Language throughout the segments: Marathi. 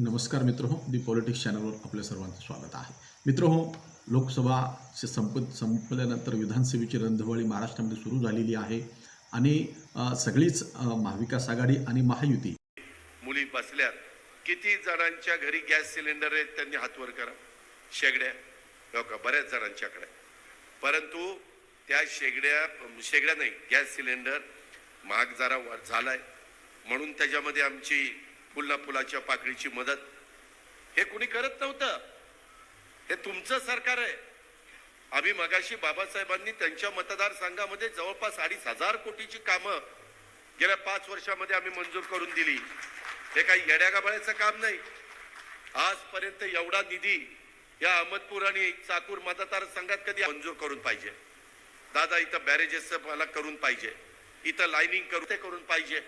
नमस्कार मित्र हो दी पॉलिटिक्स चॅनलवर आपल्या सर्वांचं स्वागत आहे. मित्र हो लोकसभा संप संपल्यानंतर विधानसभेची रणधवळी महाराष्ट्रामध्ये सुरू झालेली आहे आणि सगळीच महाविकास आघाडी आणि महायुती. मुली बसल्यात. किती जणांच्या घरी गॅस सिलेंडर आहेत त्यांनी हातवर करा. शेगड्या. हो का? बऱ्याच जणांच्याकडे. परंतु त्या शेगड्या शेगड्या नाही गॅस सिलेंडर महाग जरा झालाय. म्हणून त्याच्यामध्ये आमची पुलाच्या पाकळीची मदत. हे कुणी करत नव्हतं. हे तुमचं सरकार आहे. आम्ही मगाशी बाबासाहेबांनी त्यांच्या मतदारसंघामध्ये जवळपास अडीच हजार कोटीची कामं गेल्या पाच वर्षामध्ये आम्ही मंजूर करून दिली. हे काही येड्यागाबाळ्याचं काम नाही. आजपर्यंत एवढा निधी या अहमदपूर आणि चाकूर मतदारसंघात कधी मंजूर करून पाहिजे. दादा इथं बॅरेजेस मला करून पाहिजे. इथं लाईनिंग करून ते करून पाहिजे.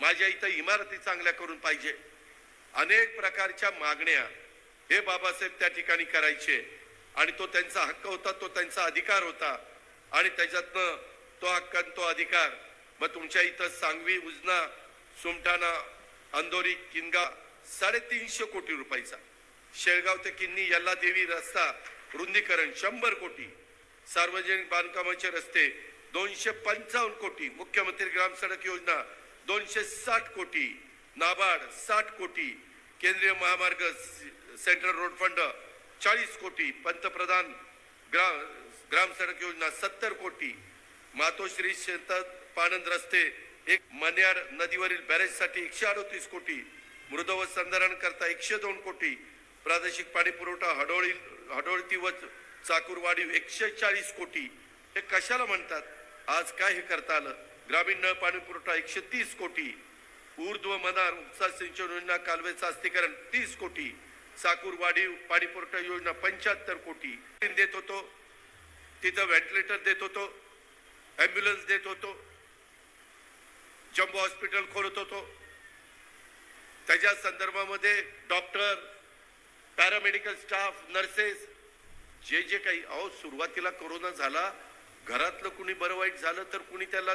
माझ्या इथं इमारती चांगल्या करून पाहिजे. अनेक प्रकारच्या मागण्या हे बाबासाहेब त्या ठिकाणी करायचे. आणि तो त्यांचा हक्क होता तो त्यांचा अधिकार होता. आणि त्याच्यातनं तो हक्क आणि तो अधिकार मग तुमच्या इथं सांगवी उजना सुमठाणा अंदोरी किनगा साडेतीनशे कोटी रुपयाचा. शेळगाव ते किन्नी यल्ला देवी रस्ता रुंदीकरण शंभर कोटी. सार्वजनिक बांधकामाचे रस्ते दोनशे पंचावन्न कोटी. मुख्यमंत्री ग्राम सडक योजना दोनशे साठ कोटी नाबार्ड साठ कोटी केंद्रीय महामार्ग सेंट्रल रोड फंड चाळीस कोटी पंतप्रधान ग्राम ग्राम सडक योजना सत्तर कोटी मातोश्री शेतात पानंद रस्ते एक मन्यार नदीवरील बॅरेजसाठी एकशे अडतीस कोटी मृदव संधारण करता एकशे दोन कोटी प्रादेशिक पाणी पुरवठा हडोळी हडोळती व चाकूर वाढीव एकशे चाळीस कोटी. हे कशाला म्हणतात? आज काय हे करता आलं? ग्रामीण नळ पाणी पुरवठा एकशे तीस कोटी. ऊर्ध्व मदार उपसा सिंचन योजना कालवे अस्तीकरण तीस कोटी. साकूर वाढीव पाणी पुरवठा योजना पंच्याहत्तर कोटी. देत होतो. तिथं व्हेंटिलेटर देत होतो. ॲम्ब्युलन्स देत होतो. जम्बो हॉस्पिटल खोलत होतो. त्याच्या संदर्भामध्ये डॉक्टर पॅरामेडिकल स्टाफ नर्सेस जे जे काही अहो सुरुवातीला कोरोना झाला घरातलं कुणी बरं वाईट झालं तर कुणी त्याला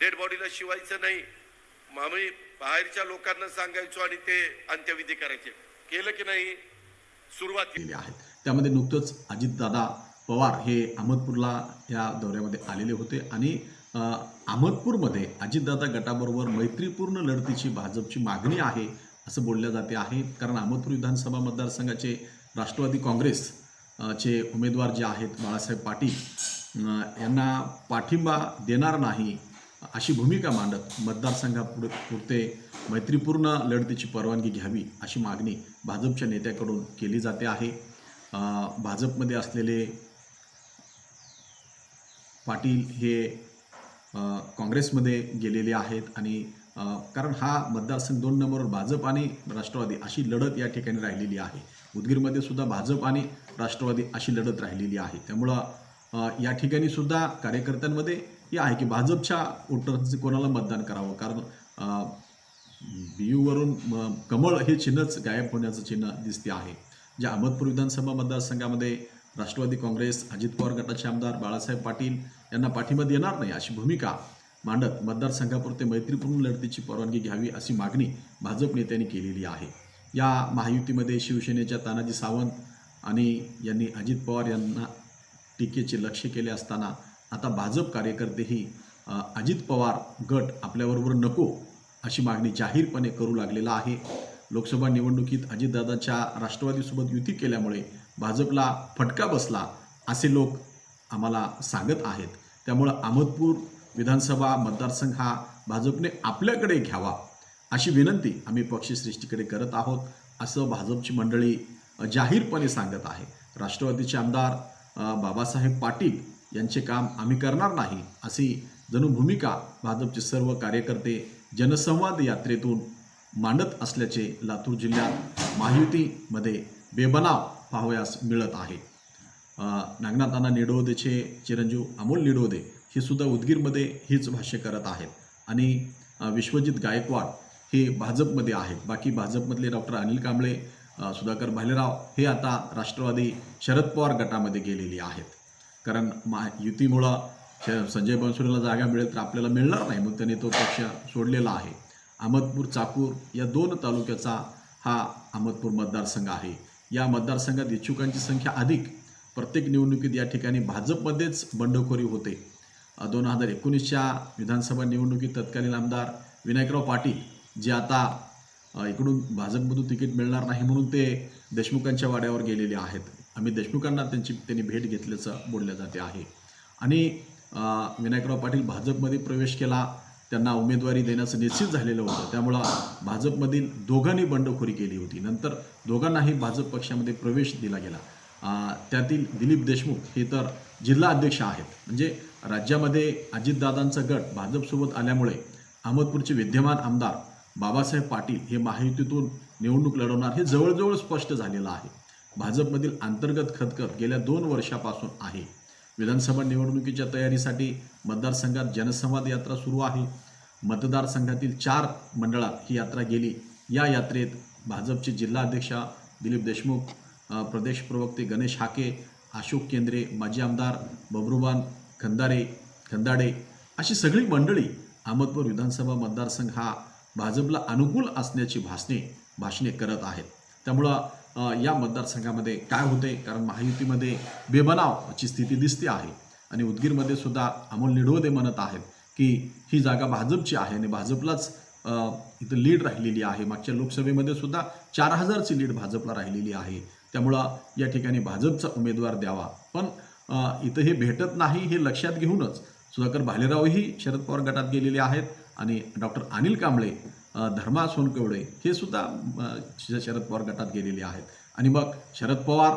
डेड बॉडीला शिवायचं नाही. मग आम्ही बाहेरच्या लोकांना सांगायचो आणि ते अंत्यविधी करायचे. केलं की नाही? सुरुवात केली आहेत. त्यामध्ये नुकतंच अजितदादा पवार हे अहमदपूरला या दौऱ्यामध्ये आलेले होते आणि अहमदपूरमध्ये अजितदादा गटाबरोबर मैत्रीपूर्ण लढतीची भाजपची मागणी आहे असं बोलल्या जाते आहे. कारण अहमदपूर विधानसभा मतदारसंघाचे राष्ट्रवादी काँग्रेस चे उमेदवार जे आहेत बाळासाहेब पाटील यांना पाठिंबा देणार नाही अशी भूमिका मांडत मतदारसंघापुढे पुरते मैत्रीपूर्ण लढतीची परवानगी घ्यावी अशी मागणी भाजपच्या नेत्याकडून केली जाते आहे. भाजपमध्ये असलेले पाटील हे काँग्रेसमध्ये गेलेले आहेत आणि कारण हा मतदारसंघ दोन नंबरवर भाजप आणि राष्ट्रवादी अशी लढत या ठिकाणी राहिलेली आहे. उदगीरमध्ये सुद्धा भाजप आणि राष्ट्रवादी अशी लढत राहिलेली आहे. त्यामुळं या ठिकाणी सुद्धा कार्यकर्त्यांमध्ये हे आहे की भाजपच्या वोटर्सचे कोणाला मतदान करावं? कारण अ, बीयूवरून म- कमळ हे चिन्हच गायब होण्याचं चिन्ह दिसते आहे. ज्या अहमदपूर विधानसभा मतदारसंघामध्ये राष्ट्रवादी काँग्रेस अजित पवार गटाचे आमदार बाळासाहेब पाटील यांना पाठिंबा देणार नाही अशी भूमिका मांडत मतदारसंघापुरते मैत्रीपूर्ण लढतीची परवानगी घ्यावी अशी मागणी भाजप नेत्यांनी केलेली आहे. या महायुतीमध्ये शिवसेनेच्या तानाजी सावंत आणि यांनी अजित पवार यांना टीकेचे लक्ष केले असताना आता भाजप कार्यकर्तेही अजित पवार गट आपल्याबरोबर नको अशी मागणी जाहीरपणे करू लागलेला आहे. लोकसभा निवडणुकीत अजितदादाच्या राष्ट्रवादीसोबत युती केल्यामुळे भाजपला फटका बसला असे लोक आम्हाला सांगत आहेत. त्यामुळं अहमदपूर विधानसभा मतदारसंघ हा भाजपने आपल्याकडे घ्यावा अशी विनंती आम्ही पक्षश्रेष्ठीकडे करत आहोत असं भाजपची मंडळी जाहीरपणे सांगत आहे. राष्ट्रवादीचे आमदार बाबासाहेब पाटील यांचे काम आम्ही करणार नाही अशी जणू भूमिका भाजपचे सर्व कार्यकर्ते जनसंवाद यात्रेतून मांडत असल्याचे लातूर जिल्ह्यात महायुतीमध्ये बेबनाव पाहावयास मिळत आहे. नागनाथांना निडोदेचे चिरंजीव अमोल निडोदे हे सुद्धा उदगीरमध्ये हीच भाष्य करत आहेत. आणि विश्वजित गायकवाड हे भाजपमध्ये आहेत. बाकी भाजपमधले डॉक्टर अनिल कांबळे सुधाकर भालेराव हे आता राष्ट्रवादी शरद पवार गटामध्ये गेलेले आहेत. कारण मा युतीमुळं संजय बनसोडेला जागा मिळेल तर आपल्याला मिळणार नाही. मग त्याने तो पक्ष सोडलेला आहे. अहमदपूर चाकूर या दोन तालुक्याचा हा अहमदपूर मतदारसंघ आहे. या मतदारसंघात इच्छुकांची संख्या अधिक. प्रत्येक निवडणुकीत या ठिकाणी भाजपमध्येच बंडखोरी होते. दोन हजार एकोणीसच्या विधानसभा निवडणुकीत तत्कालीन आमदार विनायकराव पाटील जे आता इकडून भाजपमधून तिकीट मिळणार नाही म्हणून ते देशमुखांच्या वाड्यावर गेलेले आहेत. अमित देशमुखांना त्यांची त्यांनी भेट घेतल्याचं बोलल्या जाते आहे. आणि विनायकराव पाटील भाजपमध्ये प्रवेश केला त्यांना उमेदवारी देण्याचं निश्चित झालेलं होतं. त्यामुळं भाजपमधील दोघांनी बंडखोरी केली होती. नंतर दोघांनाही भाजप पक्षामध्ये प्रवेश दिला गेला. त्यातील दिलीप देशमुख हे तर जिल्हा अध्यक्ष आहेत. म्हणजे राज्यामध्ये अजितदादांचा गट भाजपसोबत आल्यामुळे अहमदपूरचे विद्यमान आमदार बाबासाहेब पाटील हे महायुतीतून निवडणूक लढवणार हे जवळजवळ स्पष्ट झालेलं आहे. भाजपमधील अंतर्गत खदखद गेल्या दोन वर्षापासून आहे. विधानसभा निवडणुकीच्या तयारीसाठी मतदारसंघात जनसंवाद यात्रा सुरू आहे. मतदारसंघातील चार मंडळात ही यात्रा गेली. या यात्रेत भाजपचे जिल्हाध्यक्षा दिलीप देशमुख प्रदेश प्रवक्ते गणेश हाके अशोक केंद्रे माजी आमदार बबरुबान खंदारे खंदाडे अशी सगळी मंडळी अहमदपूर विधानसभा मतदारसंघ हा भाजपला अनुकूल असण्याची भाषणे भाषणे करत आहेत. त्यामुळं या मतदारसंघामध्ये काय होते? कारण महायुतीमध्ये बेबनावची स्थिती दिसते आहे. आणि उदगीरमध्ये सुद्धा अमोल निडवदे म्हणत आहेत की ही जागा भाजपची आहे आणि भाजपलाच इथं लीड राहिलेली आहे. मागच्या लोकसभेमध्ये सुद्धा चार हजारची लीड भाजपला राहिलेली आहे. त्यामुळं या ठिकाणी भाजपचा उमेदवार द्यावा. पण इथं हे भेटत नाही हे लक्षात घेऊनच सुधाकर भालेरावही शरद पवार गटात गेलेले आहेत. आणि डॉक्टर अनिल कांबळे धर्मा सोनकवडे हे सुद्धा शरद पवार गटात गेलेले आहेत. आणि मग शरद पवार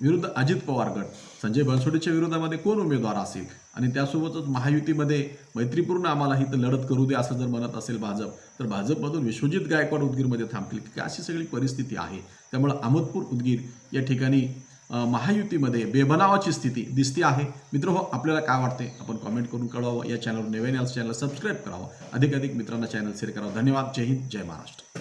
विरुद्ध अजित पवार गट संजय बनसोडेच्या विरोधामध्ये कोण उमेदवार असेल? आणि त्यासोबतच महायुतीमध्ये मैत्रीपूर्ण आम्हाला इथं लढत करू दे असं जर म्हणत असेल भाजप तर भाजपमधून विश्वजित गायकवाड उदगीरमध्ये थांबतील की अशी सगळी परिस्थिती आहे. त्यामुळं अहमदपूर उदगीर या ठिकाणी महायुतीमध्ये बेबनावाची स्थिती दिसते आहे. मित्र हो आपल्याला काय वाटते आपण कॉमेंट करून कळवावं. या चॅनलवर नवीन चॅनल सबस्क्राईब करावं. अधिक अधिक मित्रांना चॅनल शेअर करावं. धन्यवाद. जय हिंद. जय महाराष्ट्र.